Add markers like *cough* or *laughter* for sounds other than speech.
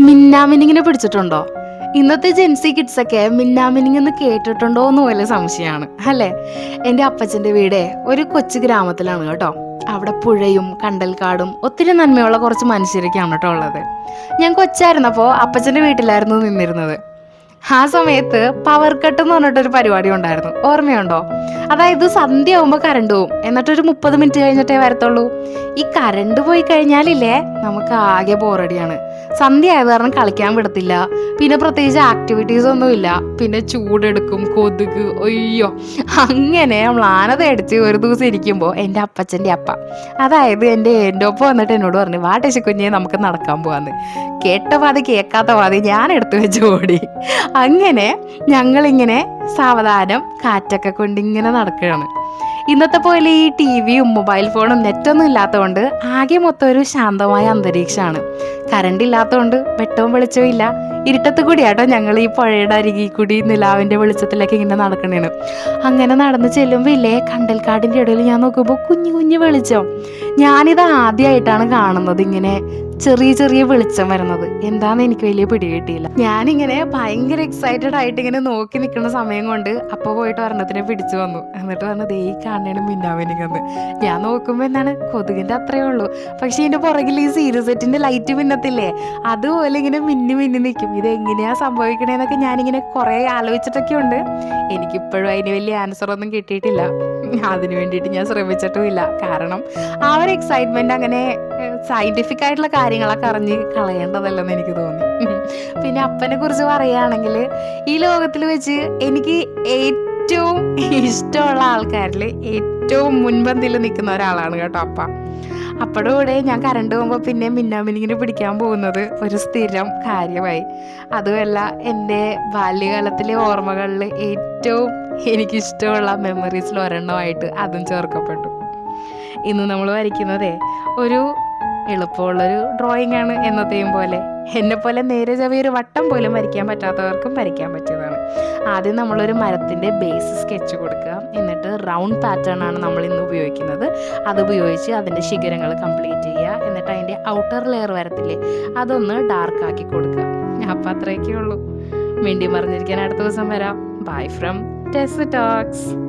മിന്നാമിനിങ്ങിനെ പിടിച്ചിട്ടുണ്ടോ? ഇന്നത്തെ ജെൻസി കിഡ്സ് ഒക്കെ മിന്നാമിനിങ് എന്ന് കേട്ടിട്ടുണ്ടോ എന്ന് പോലെ സംശയമാണ് അല്ലേ? എന്റെ അപ്പച്ചന്റെ വീട് ഒരു കൊച്ചു ഗ്രാമത്തിലാണ് കേട്ടോ. അവിടെ പുഴയും കണ്ടൽക്കാടും ഒത്തിരി നന്മയുള്ള കുറച്ച് മനുഷ്യരൊക്കെയാണ് കേട്ടോ ഉള്ളത്. ഞാൻ കൊച്ചായിരുന്നപ്പോൾ അപ്പച്ചന്റെ വീട്ടിലായിരുന്നു നിന്നിരുന്നത്. ആ സമയത്ത് പവർ കട്ട് എന്ന് പറഞ്ഞിട്ടൊരു പരിപാടി ഉണ്ടായിരുന്നു ഓർമ്മയുണ്ടോ? അതായത് സന്ധ്യ ആവുമ്പോൾ കറണ്ട് പോവും. എന്നിട്ടൊരു മുപ്പത് മിനിറ്റ് കഴിഞ്ഞിട്ടേ വരത്തുള്ളൂ. ഈ കറണ്ട് പോയി കഴിഞ്ഞാലില്ലേ നമുക്ക് ആകെ ബോറടിയാണ് സന്ധ്യ ആയത് കാരണം കളിക്കാൻ വിടത്തില്ല. പിന്നെ പ്രത്യേകിച്ച് ആക്ടിവിറ്റീസ് ഒന്നും ഇല്ല പിന്നെ ചൂടെടുക്കും കൊതുക് ഒയ്യോ അങ്ങനെ നമ്മൾ ആനത അടിച്ച് ഒരു ദിവസം ഇരിക്കുമ്പോൾ എന്റെ അപ്പച്ചന്റെ അപ്പ. അതായത് എന്റെ എന്റെ ഒപ്പം വന്നിട്ട് എന്നോട് പറഞ്ഞു വാ കുഞ്ഞെ നമുക്ക് നടക്കാൻ പോവാന്ന്. കേട്ട പാതി കേൾക്കാത്ത പാതി ഞാൻ എടുത്തു വെച്ച് ഓടി. അങ്ങനെ ഞങ്ങളിങ്ങനെ സാവധാനം കാറ്റൊക്കെ കൊണ്ട് ഇങ്ങനെ നടക്കുകയാണ്. ഇന്നത്തെ പോലെ ഈ ടി വിയും മൊബൈൽ ഫോണും നെറ്റൊന്നും ഇല്ലാത്തതുകൊണ്ട് ആകെ മൊത്തം ഒരു ശാന്തമായ അന്തരീക്ഷമാണ്. കറണ്ട് ഇല്ലാത്തതുകൊണ്ട് വെട്ടവും വെളിച്ചവും ഇല്ല. ഇരുട്ടത്ത് കൂടിയാട്ടോ ഞങ്ങൾ ഈ പുഴയുടെ അരികിൽ കൂടി നിലാവിന്റെ വെളിച്ചത്തിലൊക്കെ ഇങ്ങനെ നടക്കണേണ് അങ്ങനെ നടന്ന് ചെല്ലുമ്പോൾ ഇല്ലേ കണ്ടൽക്കാടിന്റെ ഇടയിൽ ഞാൻ നോക്കുമ്പോൾ കുഞ്ഞു കുഞ്ഞു വെളിച്ചം. ഞാനിത് ആദ്യമായിട്ടാണ് കാണുന്നത് ഇങ്ങനെ ചെറിയ ചെറിയ വെളിച്ചം വരുന്നത്. എന്താന്ന് എനിക്ക് വലിയ പിടി കിട്ടിയില്ല. ഞാനിങ്ങനെ ഭയങ്കര എക്സൈറ്റഡ് ആയിട്ട് ഇങ്ങനെ നോക്കി നിൽക്കുന്ന സമയം കൊണ്ട് അപ്പോൾ പോയിട്ട് ഒരെണ്ണത്തിനെ പിടിച്ചു വന്നു. എന്നിട്ട് പറഞ്ഞത് ഈ കാണണേണ് മിന്നാമിനിങ്ങന്ന് ഞാൻ നോക്കുമ്പോൾ എന്താണ് കൊതുകിന്റെ അത്രയേ ഉള്ളൂ. പക്ഷെ ഇതിന്റെ പുറകിൽ ഈ സീരിയസ് സെറ്റിന്റെ ലൈറ്റ് മിന്നത്തില്ലേ? അതുപോലെ ഇങ്ങനെ മിന്നി മിന്നി നിൽക്കും. ഇത് എങ്ങനെയാ സംഭവിക്കണേന്നൊക്കെ ഞാനിങ്ങനെ കുറേ ആലോചിച്ചിട്ടൊക്കെ ഉണ്ട് എനിക്കിപ്പോഴും അതിന് വലിയ ആൻസർ ഒന്നും കിട്ടിയിട്ടില്ല. *laughs* അതിന് വേണ്ടിയിട്ട് ഞാൻ ശ്രമിച്ചിട്ടുമില്ല. കാരണം ആ ഒരു എക്സൈറ്റ്മെന്റ് അങ്ങനെ സയന്റിഫിക് ആയിട്ടുള്ള കാര്യങ്ങളൊക്കെ അറിഞ്ഞ് കളയേണ്ടതല്ലെന്ന് എനിക്ക് തോന്നി. *laughs* പിന്നെ അപ്പനെ കുറിച്ച് പറയുകയാണെങ്കിൽ ഈ ലോകത്തിൽ വെച്ച് എനിക്ക് ഏറ്റവും ഇഷ്ടമുള്ള ആൾക്കാരിൽ ഏറ്റവും മുൻപന്തിയിൽ നിൽക്കുന്ന ഒരാളാണ് കേട്ടോ അപ്പ. അപ്പയുടെ കൂടെ ഞാൻ കറണ്ട് പോകുമ്പോൾ പിന്നെ മിന്നാമിനിങ്ങിനെ പിടിക്കാൻ പോകുന്നത്. ഒരു സ്ഥിരം കാര്യമായി. അതുമല്ല എന്റെ ബാല്യകാലത്തിലെ ഓർമ്മകളിൽ ഏറ്റവും എനിക്കിഷ്ടമുള്ള മെമ്മറീസിൽ ഒരെണ്ണമായിട്ട് അതും ചേർക്കപ്പെട്ടു. ഇന്ന് നമ്മൾ വരയ്ക്കുന്നതേ ഒരു എളുപ്പമുള്ളൊരു ഡ്രോയിങ് ആണ് എന്നത്തെയും പോലെ. എന്നെ പോലെ നേരെ ചവി ഒരു വട്ടം പോലും വരയ്ക്കാൻ പറ്റാത്തവർക്കും വരയ്ക്കാൻ പറ്റിയതാണ്. ആദ്യം നമ്മളൊരു മരത്തിന്റെ ബേസ് സ്കെച്ച് കൊടുക്കുക. എന്നിട്ട് റൗണ്ട് പാറ്റേൺ ആണ് നമ്മൾ ഇന്ന് ഉപയോഗിക്കുന്നത്. അത് ഉപയോഗിച്ച് അതിന്റെ ശിഖരങ്ങൾ കംപ്ലീറ്റ് ചെയ്യുക. എന്നിട്ട് അതിന്റെ ഔട്ടർ ലെയർ വരത്തില്ലേ അതൊന്ന് ഡാർക്ക് ആക്കി കൊടുക്കുക. അപ്പം അത്രയൊക്കെ ഉള്ളൂ. മിണ്ടി മറിഞ്ഞിരിക്കാൻ അടുത്ത ദിവസം വരാം. Bye from Tess talks